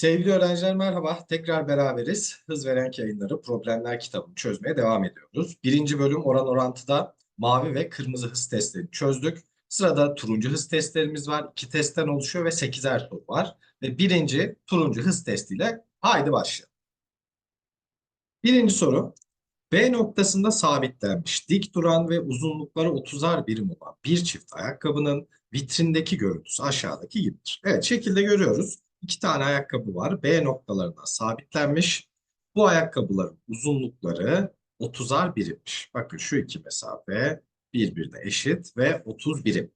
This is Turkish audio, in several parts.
Sevgili öğrenciler merhaba. Tekrar beraberiz. Hız ve Renk Yayınları Problemler kitabını çözmeye devam ediyoruz. Birinci bölüm oran orantıda mavi ve kırmızı hız testlerini çözdük. Sırada turuncu hız testlerimiz var. İki testten oluşuyor ve 8'er soru var. Ve birinci turuncu hız testiyle haydi başlayalım. Birinci soru. B noktasında sabitlenmiş dik duran ve uzunlukları 30'ar birim olan bir çift ayakkabının vitrindeki görüntüsü aşağıdaki gibidir. Evet şekilde görüyoruz. İki tane ayakkabı var. B noktalarına sabitlenmiş. Bu ayakkabıların uzunlukları 30'ar birimmiş. Bakın şu iki mesafe birbirine eşit ve 30 birim.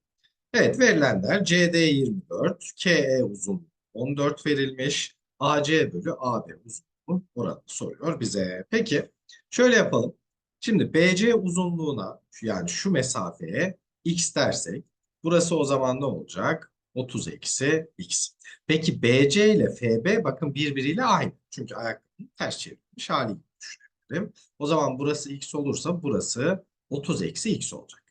Evet verilenler CD 24, KE uzunluğu 14 verilmiş. AC bölü AB uzunluğu oranı soruyor bize. Peki şöyle yapalım. Şimdi BC uzunluğuna yani şu mesafeye x dersek burası o zaman ne olacak? 30 eksi x. Peki BC ile FB bakın birbiriyle aynı. Çünkü ayakkabının ters çevrilmiş hali düşünebilirim. O zaman burası x olursa burası 30 eksi x olacak.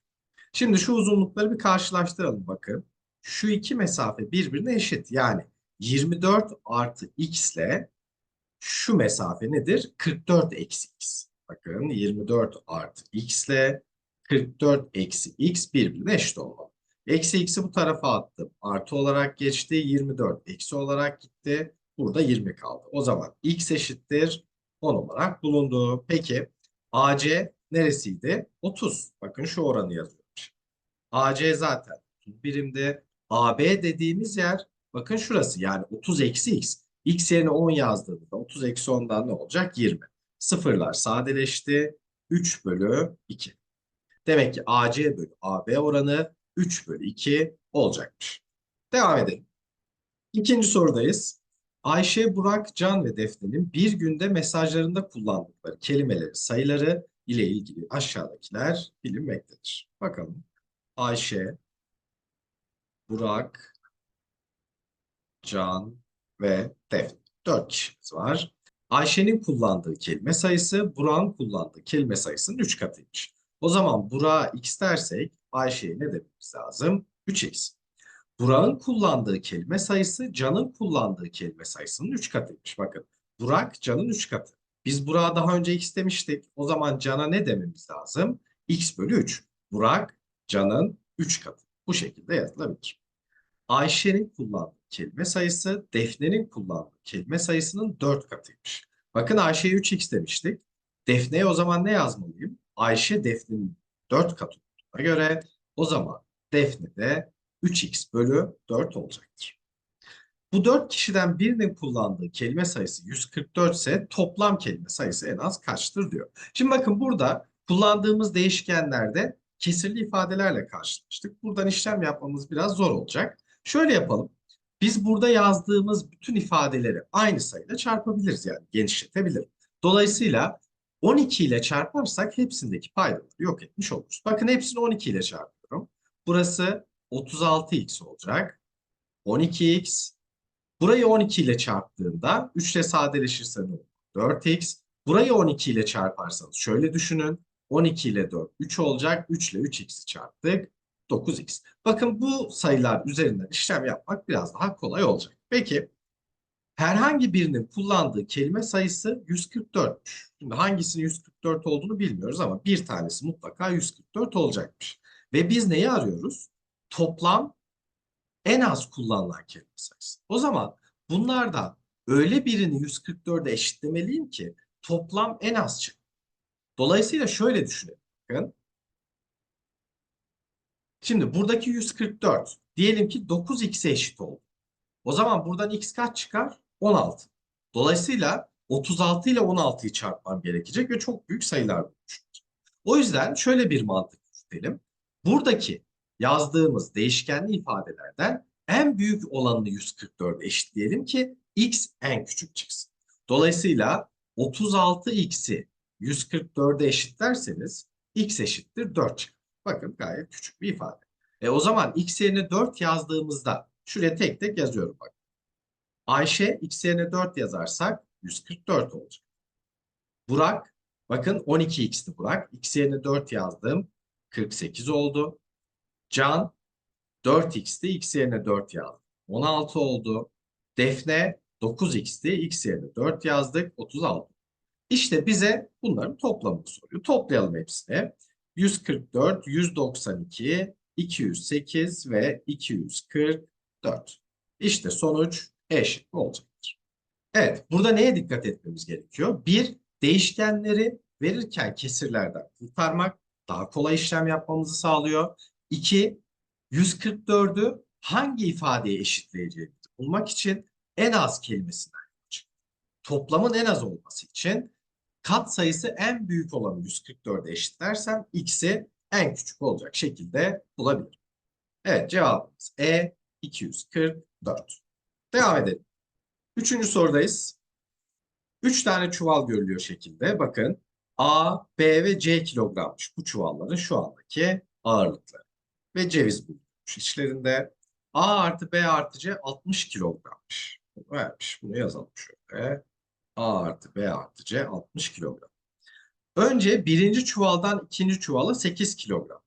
Şimdi şu uzunlukları bir karşılaştıralım bakın. Şu iki mesafe birbirine eşit. Yani 24 artı x ile şu mesafe nedir? 44 eksi x. Bakın 24 artı x ile 44 eksi x birbirine eşit olmalı. Eksi x'i bu tarafa attım. Artı olarak geçti. 24 eksi olarak gitti. Burada 20 kaldı. O zaman x eşittir 10 olarak bulundu. Peki AC neresiydi? 30. Bakın şu oranı yazıyormuş. AC zaten 30 birimde. AB dediğimiz yer bakın şurası yani 30 eksi x. X yerine 10 yazdığımızda 30 eksi 10'dan ne olacak? 20. Sıfırlar sadeleşti. 3 bölü 2. Demek ki AC bölü AB oranı 3 bölü 2 olacakmış. Devam edelim. İkinci sorudayız. Ayşe, Burak, Can ve Defne'nin bir günde mesajlarında kullandıkları kelimelerin sayıları ile ilgili aşağıdakiler bilinmektedir. Bakalım. Ayşe, Burak, Can ve Defne. Dört kişimiz var. Ayşe'nin kullandığı kelime sayısı Burak'ın kullandığı kelime sayısının 3 katıymış. O zaman Burak'a x dersek Ayşe'ye ne dememiz lazım? 3x. Burak'ın kullandığı kelime sayısı Can'ın kullandığı kelime sayısının 3 katıymış. Bakın Burak Can'ın 3 katı. Biz Burak'a daha önce x demiştik. O zaman Can'a ne dememiz lazım? x bölü 3. Burak Can'ın 3 katı. Bu şekilde yazılabilir. Ayşe'nin kullandığı kelime sayısı Defne'nin kullandığı kelime sayısının 4 katıymış. Bakın Ayşe'ye 3x demiştik. Defne'ye o zaman ne yazmalıyım? Ayşe Defne'nin 4 katı olduğuna göre o zaman Defne de 3x bölü 4 olacaktır. Bu 4 kişiden birinin kullandığı kelime sayısı 144 ise toplam kelime sayısı en az kaçtır diyor. Şimdi bakın burada kullandığımız değişkenlerde kesirli ifadelerle karşılaştık. Buradan işlem yapmamız biraz zor olacak. Şöyle yapalım. Biz burada yazdığımız bütün ifadeleri aynı sayıyla çarpabiliriz yani genişletebilirim. Dolayısıyla 12 ile çarparsak hepsindeki paydaları yok etmiş oluruz. Bakın hepsini 12 ile çarpıyorum. Burası 36x olacak. 12x. Burayı 12 ile çarptığımda 3 ile sadeleşirse ne olur? 4x. Burayı 12 ile çarparsanız şöyle düşünün. 12 ile 4 3 olacak. 3 ile 3x'i çarptık. 9x. Bakın bu sayılar üzerinden işlem yapmak biraz daha kolay olacak. Peki herhangi birinin kullandığı kelime sayısı 144'müş. Şimdi hangisinin 144 olduğunu bilmiyoruz ama bir tanesi mutlaka 144 olacakmış. Ve biz neyi arıyoruz? Toplam en az kullanılan kelime sayısı. O zaman bunlardan öyle birini 144'e eşitlemeliyim ki toplam en az çık. Dolayısıyla şöyle düşünelim. Bakın. Şimdi buradaki 144 diyelim ki 9x'e eşit oldu. O zaman buradan x kaç çıkar? 16. Dolayısıyla 36 ile 16'yı çarpmam gerekecek ve çok büyük sayılar buluşacak. O yüzden şöyle bir mantık yürütelim. Buradaki yazdığımız değişkenli ifadelerden en büyük olanını 144 eşitleyelim ki x en küçük çıksın. Dolayısıyla 36x'i 144'e eşitlerseniz x eşittir 4 çıkar. Bakın gayet küçük bir ifade. E o zaman x yerine 4 yazdığımızda şuraya tek tek yazıyorum bak. Ayşe x yerine 4 yazarsak 144 olacak. Burak bakın 12x'ti Burak. x yerine 4 yazdım. 48 oldu. Can 4x'ti. x yerine 4 yazdım. 16 oldu. Defne 9x'ti. x yerine 4 yazdık. 36. İşte bize bunların toplamını soruyor. Toplayalım hepsini. 144, 192, 208 ve 244. İşte sonuç eşit olacaktır. Evet, burada neye dikkat etmemiz gerekiyor? Bir, değişkenleri verirken kesirlerden kurtarmak daha kolay işlem yapmamızı sağlıyor. İki, 144'ü hangi ifadeye eşitleyeceğimizi bulmak için en az kelimesinden. Toplamın en az olması için kat sayısı en büyük olanı 144'e eşitlersem x'i en küçük olacak şekilde bulabilirim. Evet cevabımız E 244. Devam edelim. Üçüncü sorudayız. Üç tane çuval görülüyor şekilde. Bakın A, B ve C kilogrammış bu çuvalların şu andaki ağırlıkları. Ve ceviz bulunmuş içlerinde. A artı B artı C 60 kilogrammış. Bunu vermiş. Bunu yazalım şöyle. A artı B artı C 60 kilogram. Önce birinci çuvaldan ikinci çuvala 8 kilogram.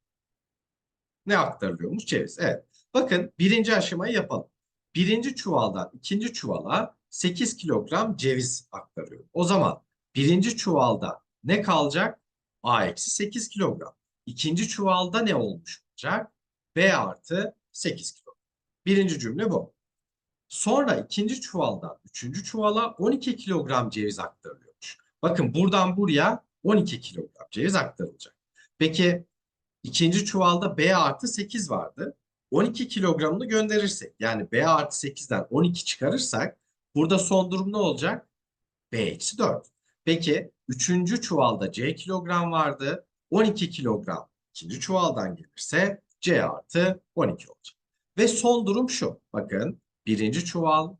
Ne aktarılıyormuş? Ceviz. Evet. Bakın birinci aşamayı yapalım. Birinci çuvaldan ikinci çuvala 8 kilogram ceviz aktarıyor. O zaman birinci çuvalda ne kalacak? A eksi 8 kilogram. İkinci çuvalda ne olmuş olacak? B artı 8 kilogram. Birinci cümle bu. Sonra ikinci çuvaldan üçüncü çuvala 12 kilogram ceviz aktarılıyormuş. Bakın buradan buraya 12 kilogram ceviz aktarılacak. Peki ikinci çuvalda B artı 8 vardı. 12 kilogramını gönderirsek yani B artı 8'den 12 çıkarırsak burada son durum ne olacak? B eksi 4. Peki üçüncü çuvalda C kilogram vardı. 12 kilogram ikinci çuvaldan gelirse C artı 12 olacak. Ve son durum şu. Bakın birinci çuval,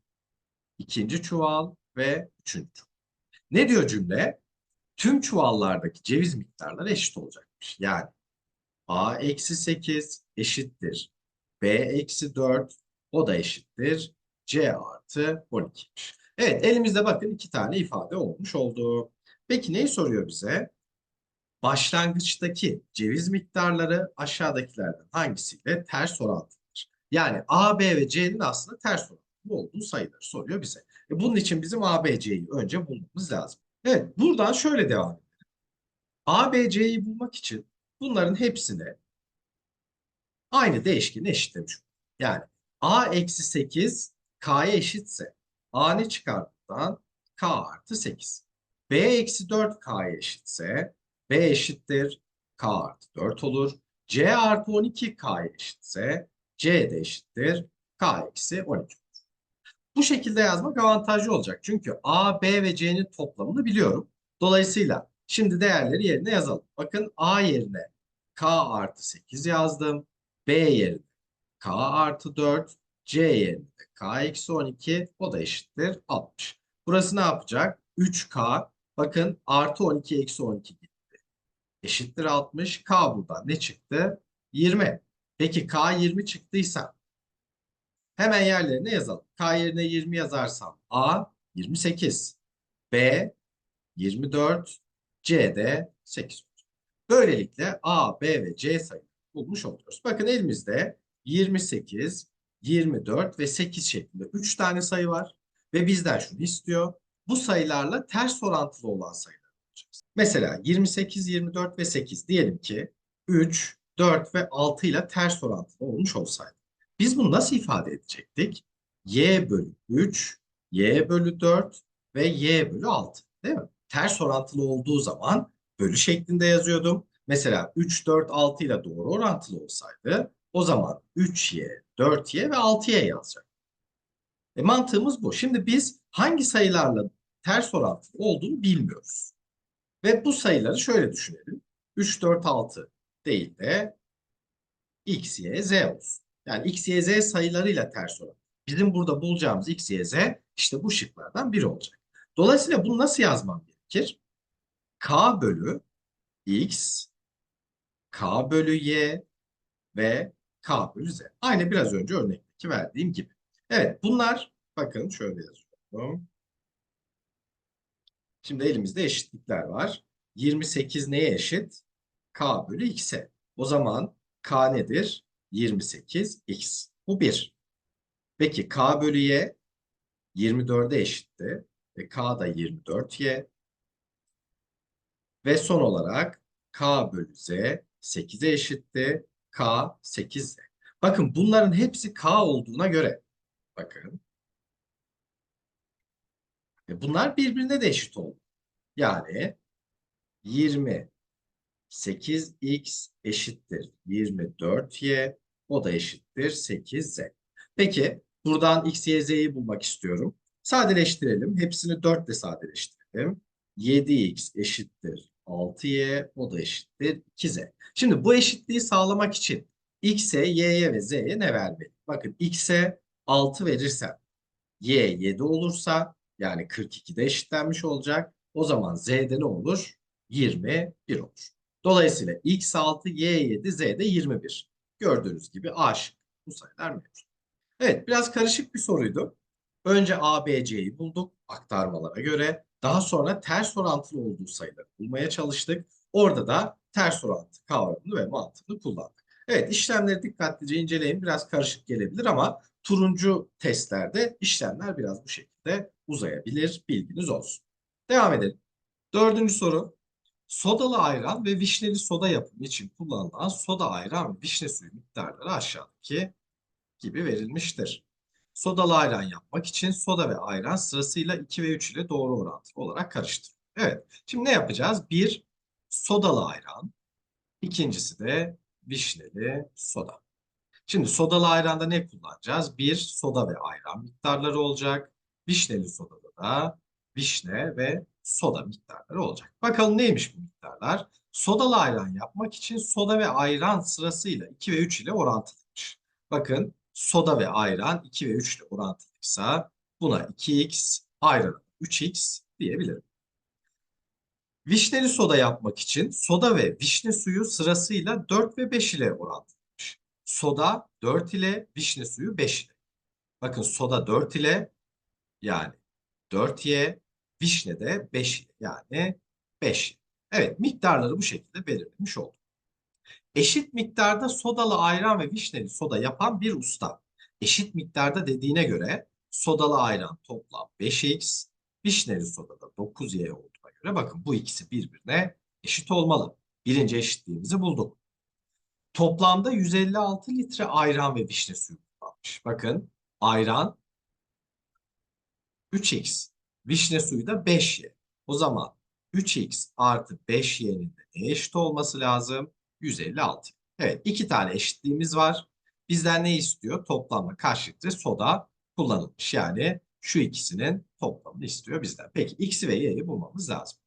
ikinci çuval ve üçüncü çuval. Ne diyor cümle? Tüm çuvallardaki ceviz miktarları eşit olacakmış. Yani A eksi 8 eşittir. B eksi 4 o da eşittir. C artı 12'ymiş. Evet elimizde bakın iki tane ifade olmuş oldu. Peki neyi soruyor bize? Başlangıçtaki ceviz miktarları aşağıdakilerden hangisiyle ters orantılıdır? Yani A, B ve C'nin aslında ters orantılı olduğu sayıları soruyor bize. E bunun için bizim A, B, C'yi önce bulmamız lazım. Evet buradan şöyle devam edelim. A, B, C'yi bulmak için bunların hepsine aynı değişkeni eşitlemiş. Yani A eksi 8 K'ya eşitse A ne çıkar buradan? K artı 8. B eksi 4 K'ya eşitse B eşittir K artı 4 olur. C artı 12 K'ya eşitse C de eşittir K eksi 12 olur. Bu şekilde yazmak avantajlı olacak. Çünkü A, B ve C'nin toplamını biliyorum. Dolayısıyla şimdi değerleri yerine yazalım. Bakın A yerine K artı 8 yazdım. B yerine K artı 4. C yerine K eksi 12. O da eşittir 60. Burası ne yapacak? 3K. Bakın artı 12 eksi 12 gitti. Eşittir 60. K buradan ne çıktı? 20. Peki K 20 çıktıysa hemen yerlerine yazalım. K yerine 20 yazarsam A 28. B 24. C de 8 olacak. Böylelikle A, B ve C sayıları bulmuş oluyoruz. Bakın elimizde 28, 24 ve 8 şeklinde 3 tane sayı var. Ve bizden şunu istiyor. Bu sayılarla ters orantılı olan sayılar bulacağız. Mesela 28, 24 ve 8 diyelim ki 3, 4 ve 6 ile ters orantılı olmuş olsaydı. Biz bunu nasıl ifade edecektik? Y bölü 3, Y bölü 4 ve Y bölü 6 değil mi? Ters orantılı olduğu zaman bölü şeklinde yazıyordum. Mesela 3, 4, 6 ile doğru orantılı olsaydı o zaman 3y, 4y ve 6y yazacak. E mantığımız bu. Şimdi biz hangi sayılarla ters orantılı olduğunu bilmiyoruz. Ve bu sayıları şöyle düşünelim. 3, 4, 6 değil de x, y, z olsun. Yani x, y, z sayılarıyla ters orantılı. Bizim burada bulacağımız x, y, z işte bu şıklardan biri olacak. Dolayısıyla bunu nasıl yazmam gerekir? k bölü x, k bölü y ve k bölü z. Aynı biraz önce örnekteki verdiğim gibi. Evet bunlar bakın şöyle yazıyorum. Şimdi elimizde eşitlikler var. 28 neye eşit? k bölü x'e. O zaman k nedir? 28x. Bu 1. Peki k bölü y 24'e eşitti. Ve K da 24Y. Ve son olarak K bölü Z 8'e eşitti. K 8Z. Bakın bunların hepsi K olduğuna göre. Bakın. Ve bunlar birbirine de eşit oldu. Yani 20 8x eşittir 24y o da eşittir 8z. Peki buradan x, y, z'yi bulmak istiyorum. Sadeleştirelim. Hepsini 4 ile sadeleştirelim. 7x eşittir 6y o da eşittir 2z. Şimdi bu eşitliği sağlamak için x'e, y'ye ve z'ye ne vermeliyim? Bakın x'e 6 verirsem y 7 olursa yani 42'de eşitlenmiş olacak. O zaman z'de ne olur? 21 olur. Dolayısıyla x 6, y 7, z de 21. Gördüğünüz gibi a şıkkı. Bu sayılar mevcut. Evet biraz karışık bir soruydu. Önce a, b, c'yi bulduk aktarmalara göre. Daha sonra ters orantılı olduğu sayıları bulmaya çalıştık. Orada da ters orantı kavramını ve mantığını kullandık. Evet işlemleri dikkatlice inceleyin. Biraz karışık gelebilir ama turuncu testlerde işlemler biraz bu şekilde uzayabilir. Bilginiz olsun. Devam edelim. Dördüncü soru. Sodalı ayran ve vişneli soda yapımı için kullanılan soda ayran ve vişne suyu miktarları aşağıdaki gibi verilmiştir. Sodalı ayran yapmak için soda ve ayran sırasıyla 2 ve 3 ile doğru orantılı olarak karıştırılır. Evet, şimdi ne yapacağız? Bir, sodalı ayran. İkincisi de vişneli soda. Şimdi sodalı ayranda ne kullanacağız? Bir, soda ve ayran miktarları olacak. Vişneli sodada da vişne ve soda miktarları olacak. Bakalım neymiş bu miktarlar? Sodalı ayran yapmak için soda ve ayran sırasıyla 2 ve 3 ile orantılıymış. Bakın soda ve ayran 2 ve 3 ile orantılıysa buna 2x, ayran 3x diyebilirim. Vişneli soda yapmak için soda ve vişne suyu sırasıyla 4 ve 5 ile orantılıymış. Soda 4 ile, vişne suyu 5 ile. Bakın soda 4 ile yani 4y, vişne de 5 yani 5. Evet miktarları bu şekilde belirlemiş olduk. Eşit miktarda sodalı ayran ve vişneli soda yapan bir usta. Eşit miktarda dediğine göre sodalı ayran toplam 5x, vişneli soda da 9y olduğuna göre bakın bu ikisi birbirine eşit olmalı. Birinci eşitliğimizi bulduk. Toplamda 156 litre ayran ve vişne suyu kullanmış. Bakın ayran 3x, Vişne suyu da 5y. O zaman 3x artı 5y'nin de eşit olması lazım? 156. Evet iki tane eşitliğimiz var. Bizden ne istiyor? Toplamda kaç soda kullanılmış. Yani şu ikisinin toplamını istiyor bizden. Peki x ve y'yi bulmamız lazım.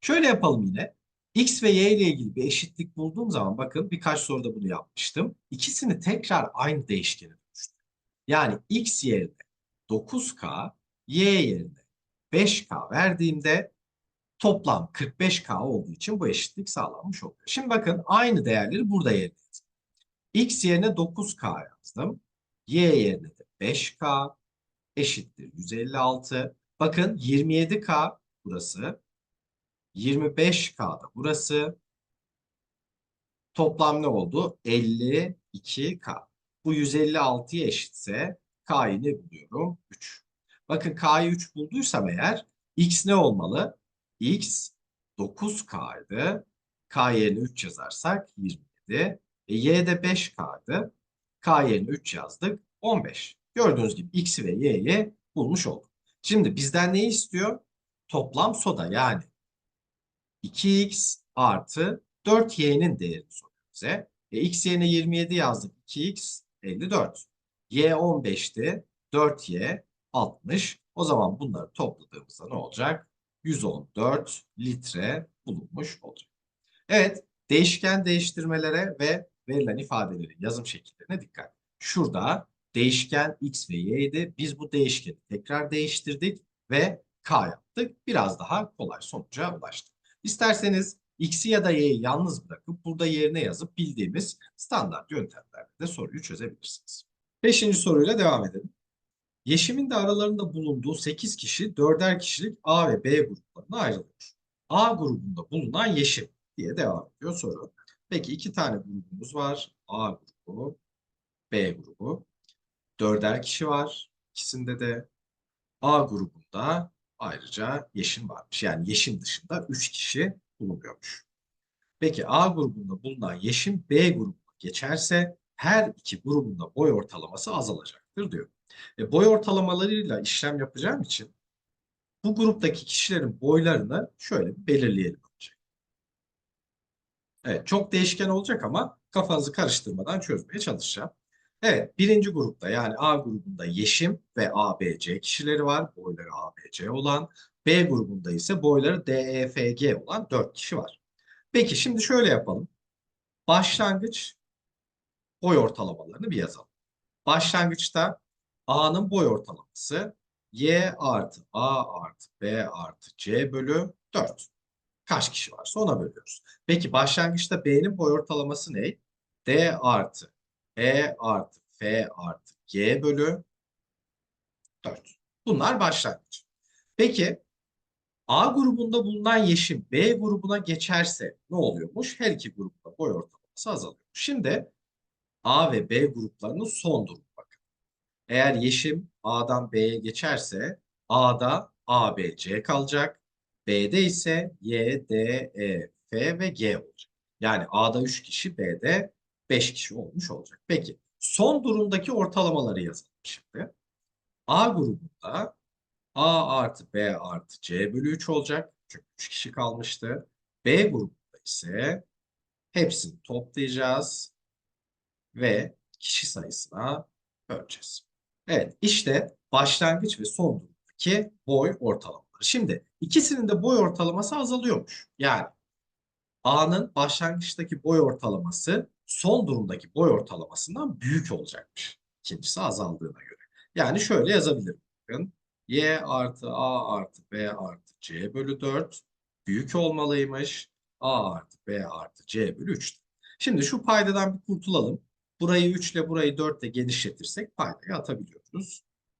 Şöyle yapalım yine. X ve Y ile ilgili bir eşitlik bulduğum zaman bakın birkaç soruda bunu yapmıştım. İkisini tekrar aynı değişkene dönüştüm. Yani X yerine 9K, Y yerine 5K verdiğimde toplam 45K olduğu için bu eşitlik sağlanmış oluyor. Şimdi bakın aynı değerleri burada yerine. X yerine 9K yazdım. Y yerine de 5K eşittir 156. Bakın 27K burası. 25K da burası. Toplam ne oldu? 52K. Bu 156'ya eşitse K'yı ne buluyorum? 3. Bakın K'yı 3 bulduysam eğer X ne olmalı? X 9K'ydı. K yerine 3 yazarsak 27. E, Y de 5K'ydı. K yerine 3 yazdık. 15. Gördüğünüz gibi X'i ve Y'yi bulmuş olduk. Şimdi bizden ne istiyor? Toplam soda yani 2x artı 4y'nin değerini soruyor bize. E, x yerine 27 yazdık. 2x 54. y 15'ti. 4y 60. O zaman bunları topladığımızda ne olacak? 114 litre bulunmuş olacak. Evet, değişken değiştirmelere ve verilen ifadelerin yazım şekillerine dikkat. Şurada değişken x ve y'ydi. Biz bu değişkeni tekrar değiştirdik ve k yaptık. Biraz daha kolay sonuca ulaştık. İsterseniz x'i ya da y'yi yalnız bırakıp burada yerine yazıp bildiğimiz standart yöntemlerle de soruyu çözebilirsiniz. Beşinci soruyla devam edelim. Yeşim'in de aralarında bulunduğu 8 kişi 4'er kişilik A ve B gruplarına ayrılıyor. A grubunda bulunan Yeşim diye devam ediyor soru. Peki iki tane grubumuz var. A grubu, B grubu. Dörder kişi var ikisinde de. A grubunda ayrıca Yeşim varmış. Yani Yeşim dışında 3 kişi bulunuyormuş. Peki A grubunda bulunan Yeşim B grubuna geçerse her iki grubunda boy ortalaması azalacaktır diyor. E, boy ortalamalarıyla işlem yapacağım için bu gruptaki kişilerin boylarını şöyle belirleyelim. Evet, çok değişken olacak ama kafanızı karıştırmadan çözmeye çalışacağım. Evet, birinci grupta yani A grubunda Yeşim ve ABC kişileri var. Boyları ABC olan. B grubunda ise boyları DEFG olan 4 kişi var. Peki şimdi şöyle yapalım. Başlangıç boy ortalamalarını bir yazalım. Başlangıçta A'nın boy ortalaması Y artı A artı B artı C bölü 4. Kaç kişi varsa ona bölüyoruz. Peki başlangıçta B'nin boy ortalaması ne? D artı E artı F artı G bölü 4. Bunlar başlangıç. Peki A grubunda bulunan Yeşim B grubuna geçerse ne oluyormuş? Her iki grupta boy ortalaması azalıyor. Şimdi A ve B gruplarının son durumu. Eğer Yeşim A'dan B'ye geçerse A'da A, B, C kalacak. B'de ise Y, D, E, F ve G olacak. Yani A'da 3 kişi, B'de 5 kişi olmuş olacak. Peki son durumdaki ortalamaları yazalım şimdi. A grubunda A artı B artı C bölü 3 olacak. Çünkü 3 kişi kalmıştı. B grubunda ise hepsini toplayacağız ve kişi sayısına böleceğiz. Evet işte başlangıç ve son durumdaki boy ortalamaları. Şimdi ikisinin de boy ortalaması azalıyormuş. Yani A'nın başlangıçtaki boy ortalaması son durumdaki boy ortalamasından büyük olacakmış. İkincisi azaldığına göre. Yani şöyle yazabilirim. Bakın Y artı A artı B artı C bölü 4 büyük olmalıymış. A artı B artı C bölü 3. Şimdi şu paydadan bir kurtulalım. Burayı 3 ile burayı 4 ile genişletirsek paydayı atabiliyoruz.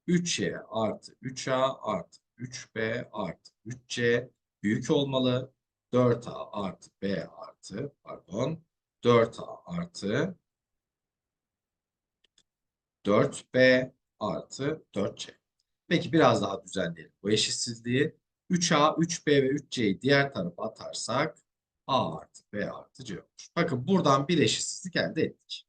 3y artı 3a artı 3b artı 3c büyük olmalı. 4a artı b artı pardon 4a artı 4b artı 4c. Peki biraz daha düzenleyelim bu eşitsizliği. 3a, 3b ve 3c'yi diğer tarafa atarsak a artı b artı c olur. Bakın buradan bir eşitsizlik elde ettik.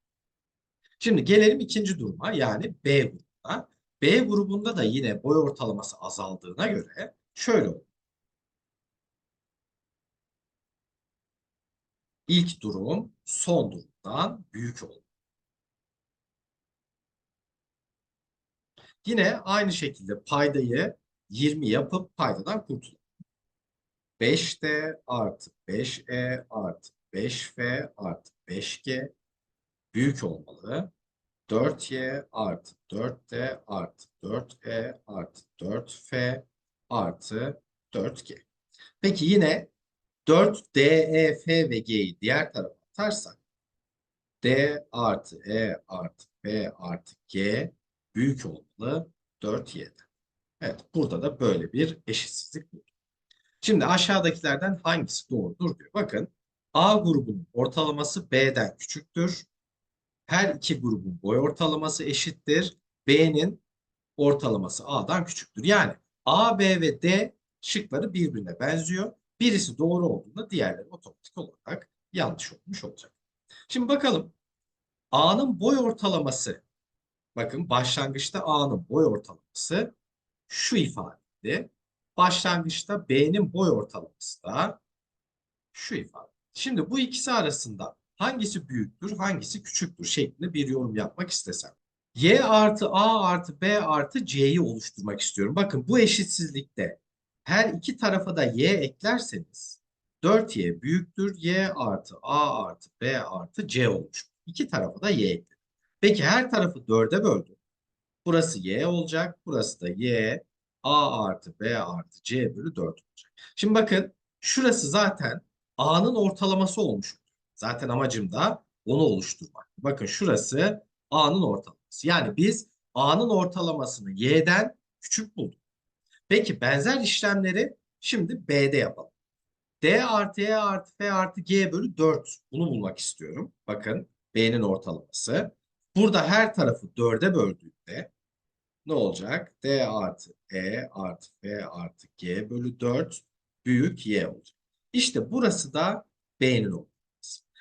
Şimdi gelelim ikinci duruma yani B grubuna. B grubunda da yine boy ortalaması azaldığına göre şöyle olur. İlk durum son durumdan büyük olur. Yine aynı şekilde paydayı 20 yapıp paydadan kurtulalım. 5D artı 5E artı 5F artı 5G büyük olmalı. 4y artı 4d artı 4e artı 4f artı 4g. Peki yine 4 d, e, f ve g'yi diğer tarafa atarsak d artı e artı f artı g büyük olmalı 4y'den. Evet burada da böyle bir eşitsizlik bulduk. Şimdi aşağıdakilerden hangisi doğrudur diyor. Bakın A grubunun ortalaması B'den küçüktür her iki grubun boy ortalaması eşittir. B'nin ortalaması A'dan küçüktür. Yani A, B ve D şıkları birbirine benziyor. Birisi doğru olduğunda diğerleri otomatik olarak yanlış olmuş olacak. Şimdi bakalım A'nın boy ortalaması bakın başlangıçta A'nın boy ortalaması şu ifadeydi. Başlangıçta B'nin boy ortalaması da şu ifade. Şimdi bu ikisi arasında hangisi büyüktür, hangisi küçüktür şeklinde bir yorum yapmak istesem. Y artı A artı B artı C'yi oluşturmak istiyorum. Bakın bu eşitsizlikte her iki tarafa da Y eklerseniz 4Y büyüktür. Y artı A artı B artı C olmuş. İki tarafa da Y ekledim. Peki her tarafı 4'e böldüm. Burası Y olacak. Burası da Y A artı B artı C bölü 4 olacak. Şimdi bakın şurası zaten A'nın ortalaması olmuş. Zaten amacım da onu oluşturmak. Bakın şurası A'nın ortalaması. Yani biz A'nın ortalamasını Y'den küçük bulduk. Peki benzer işlemleri şimdi B'de yapalım. D artı E artı F artı G bölü 4. Bunu bulmak istiyorum. Bakın B'nin ortalaması. Burada her tarafı 4'e böldüğümde ne olacak? D artı E artı F artı G bölü 4 büyük Y olacak. İşte burası da B'nin ortalaması.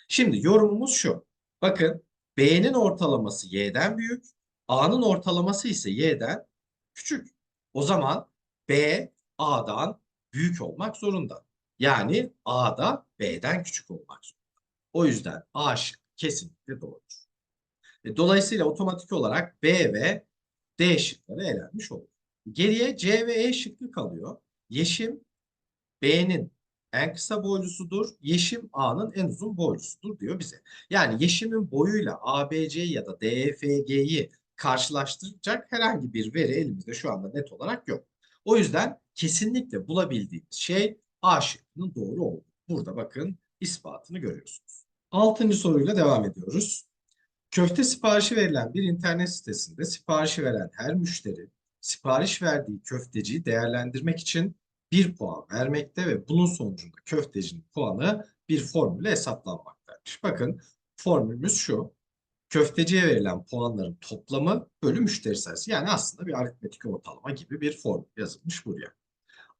Şimdi yorumumuz şu. Bakın B'nin ortalaması Y'den büyük. A'nın ortalaması ise Y'den küçük. O zaman B A'dan büyük olmak zorunda. Yani A da B'den küçük olmak zorunda. O yüzden A şıkkı kesinlikle doğrudur. E, Dolayısıyla otomatik olarak B ve D şıkları elenmiş olur. Geriye C ve E şıkkı kalıyor. Yeşim B'nin en kısa boylusudur. Yeşim A'nın en uzun boylusudur diyor bize. Yani Yeşim'in boyuyla ABC ya da DEFG'yi karşılaştıracak herhangi bir veri elimizde şu anda net olarak yok. O yüzden kesinlikle bulabildiğimiz şey A şıkkının doğru olduğu. Burada bakın ispatını görüyorsunuz. Altıncı soruyla devam ediyoruz. Köfte siparişi verilen bir internet sitesinde siparişi veren her müşteri sipariş verdiği köfteciyi değerlendirmek için bir puan vermekte ve bunun sonucunda köftecinin puanı bir formülle hesaplanmaktaymış. Bakın formülümüz şu. Köfteciye verilen puanların toplamı bölü müşteri sayısı. Yani aslında bir aritmetik ortalama gibi bir formül yazılmış buraya.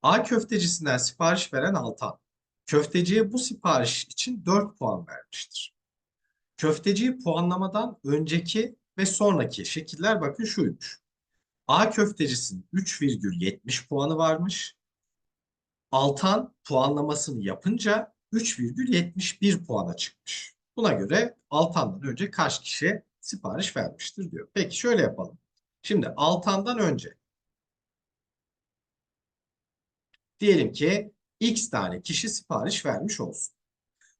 A köftecisinden sipariş veren Altan, köfteciye bu sipariş için 4 puan vermiştir. Köfteciyi puanlamadan önceki ve sonraki şekiller bakın şuymuş. A köftecisinin 3,70 puanı varmış. Altan puanlamasını yapınca 3,71 puana çıkmış. Buna göre Altan'dan önce kaç kişi sipariş vermiştir diyor. Peki şöyle yapalım. Şimdi Altan'dan önce diyelim ki X tane kişi sipariş vermiş olsun.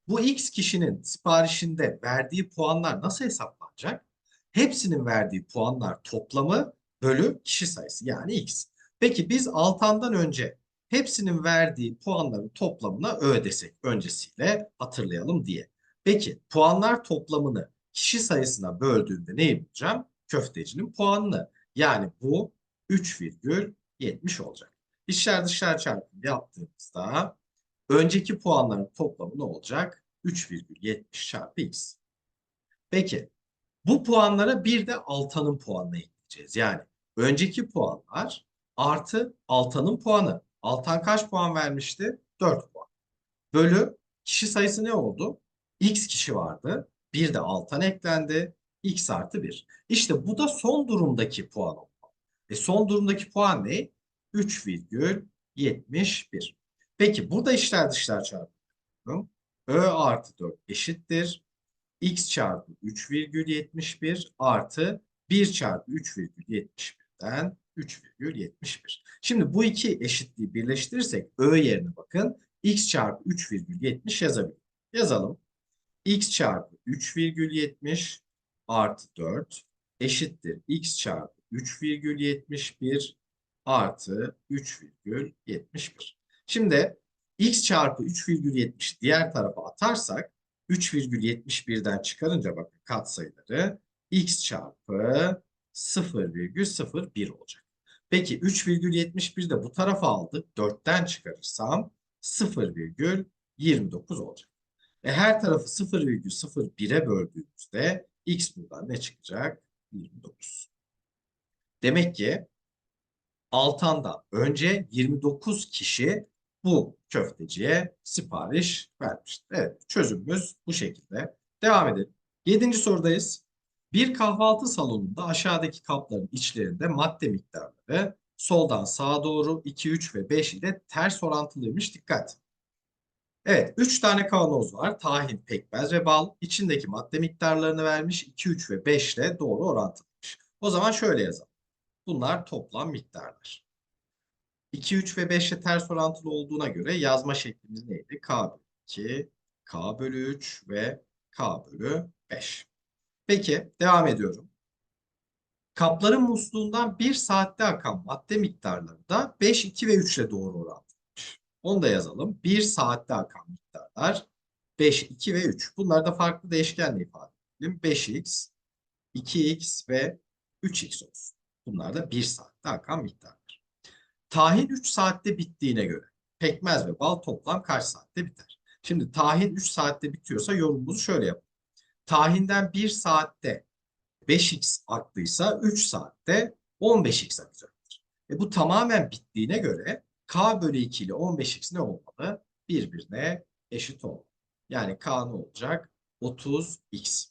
Bu X kişinin siparişinde verdiği puanlar nasıl hesaplanacak? Hepsinin verdiği puanlar toplamı bölü kişi sayısı yani X. Peki biz Altan'dan önce hepsinin verdiği puanların toplamına Ö desek öncesiyle hatırlayalım diye. Peki puanlar toplamını kişi sayısına böldüğümde neyi bulacağım? Köftecinin puanını. Yani bu 3,70 olacak. İçler dışlar çarpımı yaptığımızda önceki puanların toplamı ne olacak? 3,70 çarpı x. Peki bu puanlara bir de Altan'ın puanını ekleyeceğiz. Yani önceki puanlar artı Altan'ın puanı. Altan kaç puan vermişti? 4 puan. Bölü kişi sayısı ne oldu? X kişi vardı. Bir de Altan eklendi. X artı 1. İşte bu da son durumdaki puan oldu. E son durumdaki puan ne? 3,71. Peki burada içler dışlar çarpıyorum. Ö artı 4 eşittir. X çarpı 3,71 artı 1 çarpı 3,71'den 3,71. Şimdi bu iki eşitliği birleştirirsek Ö yerine bakın. X çarpı 3,70 yazabilirim. Yazalım. X çarpı 3,70 artı 4 eşittir. X çarpı 3,71 artı 3,71. Şimdi x çarpı 3,70 diğer tarafa atarsak 3,71'den çıkarınca bakın katsayıları x çarpı 0,01 olacak. Peki 3,71 de bu tarafa aldık. 4'ten çıkarırsam 0,29 olacak. E her tarafı 0,01'e böldüğümüzde x buradan ne çıkacak? 29. Demek ki Altan'da önce 29 kişi bu köfteciye sipariş vermiştir. Evet çözümümüz bu şekilde. Devam edelim. Yedinci sorudayız. Bir kahvaltı salonunda aşağıdaki kapların içlerinde madde miktarları soldan sağa doğru 2, 3 ve 5 ile ters orantılıymış. Dikkat. Evet 3 tane kavanoz var. Tahin, pekmez ve bal. İçindeki madde miktarlarını vermiş. 2, 3 ve 5 ile doğru orantılıymış. O zaman şöyle yazalım. Bunlar toplam miktarlar. 2, 3 ve 5 ile ters orantılı olduğuna göre yazma şeklimiz neydi? K bölü 2, K bölü 3 ve K bölü 5. Peki devam ediyorum. Kapların musluğundan 1 saatte akan madde miktarları da 5, 2 ve 3 ile doğru orantılıymış. Onu da yazalım. 1 saatte akan miktarlar 5, 2 ve 3. Bunları da farklı değişkenle ifade edelim. 5x, 2x ve 3x olsun. Bunlar da 1 saatte akan miktarlar. Tahin 3 saatte bittiğine göre pekmez ve bal toplam kaç saatte biter? Şimdi tahin 3 saatte bitiyorsa yorumumuzu şöyle yapalım. Tahinden 1 saatte 5x aktıysa 3 saatte 15x akacaktır. E bu tamamen bittiğine göre k bölü 2 ile 15x ne olmalı? Birbirine eşit olmalı. Yani k ne olacak? 30x.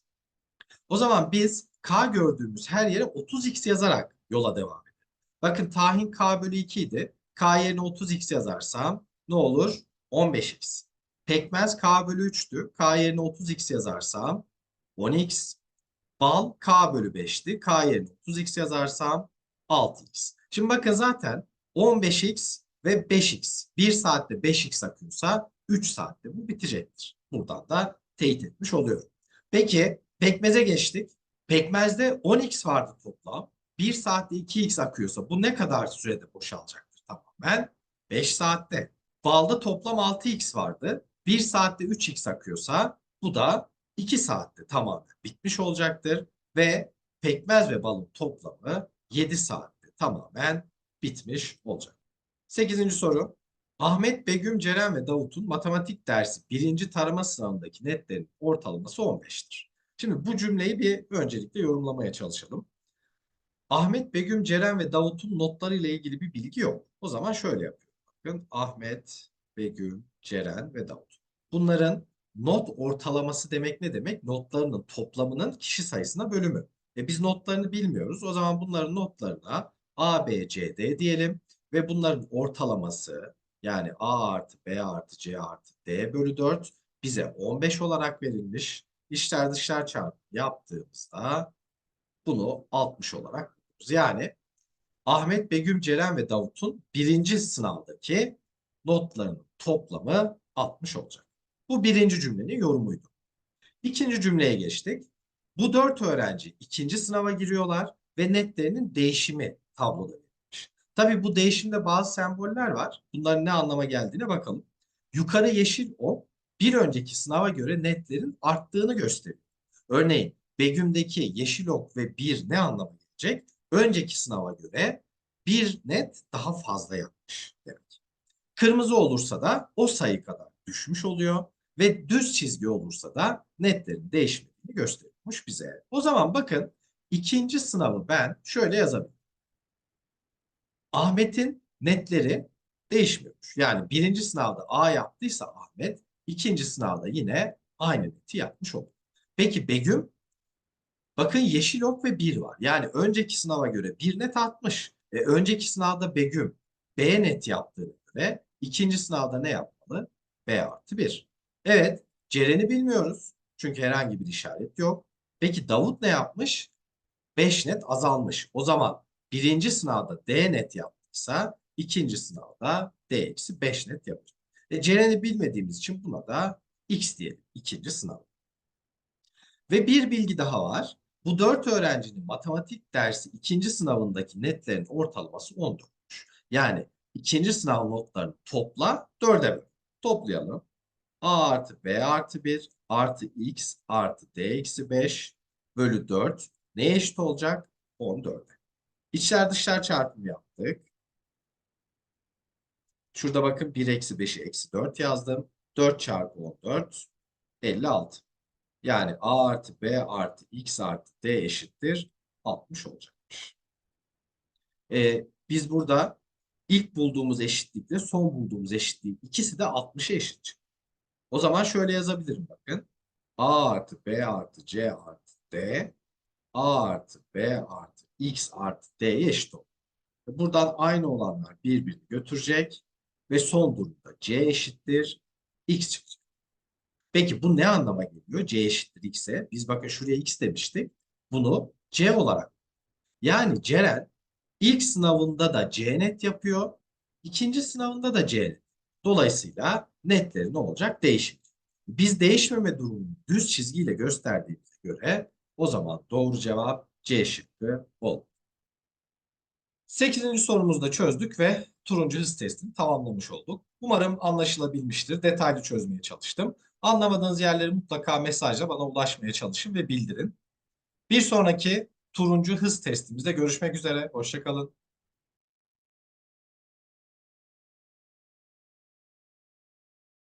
O zaman biz k gördüğümüz her yere 30x yazarak yola devam edelim. Bakın tahin k bölü 2 idi. k yerine 30x yazarsam ne olur? 15x. Pekmez k bölü 3'tü. k yerine 30x yazarsam 10x. Bal k bölü 5'ti. k yerine 30x yazarsam 6x. Şimdi bakın zaten 15x ve 5x. 1 saatte 5x akıyorsa 3 saatte bu bitecektir. Buradan da teyit etmiş oluyorum. Peki pekmeze geçtik. Pekmezde 10x vardı toplam. 1 saatte 2x akıyorsa bu ne kadar sürede boşalacaktır tamamen? 5 saatte. Balda toplam 6x vardı. 1 saatte 3x akıyorsa bu da 2 saatte tamamen bitmiş olacaktır. Ve pekmez ve balın toplamı 7 saatte tamamen bitmiş olacak. 8. soru. Ahmet, Begüm, Ceren ve Davut'un matematik dersi birinci tarama sınavındaki netlerin ortalaması 15'tir. Şimdi bu cümleyi bir öncelikle yorumlamaya çalışalım. Ahmet, Begüm, Ceren ve Davut'un notları ile ilgili bir bilgi yok. O zaman şöyle yapıyorum. Bakın Ahmet, Begüm, Ceren ve Davut. Bunların not ortalaması demek ne demek? Notlarının toplamının kişi sayısına bölümü. E biz notlarını bilmiyoruz. O zaman bunların notlarına A, B, C, D diyelim. Ve bunların ortalaması yani A artı B artı C artı D bölü 4 bize 15 olarak verilmiş. İşler dışlar çarpımı yaptığımızda bunu 60 olarak buluruz. Yani Ahmet, Begüm, Ceren ve Davut'un birinci sınavdaki notlarının toplamı 60 olacak. Bu birinci cümlenin yorumuydu. İkinci cümleye geçtik. Bu dört öğrenci ikinci sınava giriyorlar ve netlerinin değişimi tabloda verilmiş. Tabii bu değişimde bazı semboller var. Bunların ne anlama geldiğine bakalım. Yukarı yeşil ok bir önceki sınava göre netlerin arttığını gösteriyor. Örneğin Begüm'deki yeşil ok ve bir ne anlama gelecek? Önceki sınava göre bir net daha fazla yapmış demek. Kırmızı olursa da o sayı kadar düşmüş oluyor ve düz çizgi olursa da netlerin değişmediğini gösteriyormuş bize. O zaman bakın ikinci sınavı ben şöyle yazabilirim. Ahmet'in netleri değişmiyormuş. Yani birinci sınavda A yaptıysa Ahmet, ikinci sınavda yine aynı neti yapmış olur. Peki Begüm? Bakın yeşil ok ve 1 var. Yani önceki sınava göre 1 net 60. E, önceki sınavda Begüm B net yaptığına göre ikinci sınavda ne yapmalı? B artı 1. Evet, Ceren'i bilmiyoruz. Çünkü herhangi bir işaret yok. Peki Davut ne yapmış? 5 net azalmış. O zaman birinci sınavda D net yaptıysa ikinci sınavda D eksi 5 net yapacak. E, Ceren'i bilmediğimiz için buna da X diyelim. ikinci sınav. Ve bir bilgi daha var. Bu dört öğrencinin matematik dersi ikinci sınavındaki netlerin ortalaması 14'müş. Yani ikinci sınav notlarını topla 4'e böl. Toplayalım. A artı B artı 1 artı X artı D eksi 5 bölü 4 neye eşit olacak? 14. İçler dışlar çarpımı yaptık. Şurada bakın 1 eksi 5'i eksi 4 yazdım. 4 çarpı 14 56. Yani A artı B artı X artı D eşittir 60 olacakmış. Ee, biz burada ilk bulduğumuz eşitlikle son bulduğumuz eşitliğin ikisi de 60'a eşit çıktı. O zaman şöyle yazabilirim bakın. A artı B artı C artı D A artı B artı X artı D'ye eşit olur. Buradan aynı olanlar birbirini götürecek ve son durumda C eşittir X çıkacak. Peki bu ne anlama geliyor? C eşittir X'e. Biz bakın şuraya X demiştik. Bunu C olarak. Yani Ceren ilk sınavında da C net yapıyor. ikinci sınavında da C net. Dolayısıyla netleri ne olacak? Değişim. Biz değişmeme durumunu düz çizgiyle gösterdiğimize göre o zaman doğru cevap C şıkkı olur. Sekizinci sorumuzu da çözdük ve turuncu hız testini tamamlamış olduk. Umarım anlaşılabilmiştir. Detaylı çözmeye çalıştım. Anlamadığınız yerleri mutlaka mesajla bana ulaşmaya çalışın ve bildirin. Bir sonraki turuncu hız testimizde görüşmek üzere. Hoşçakalın.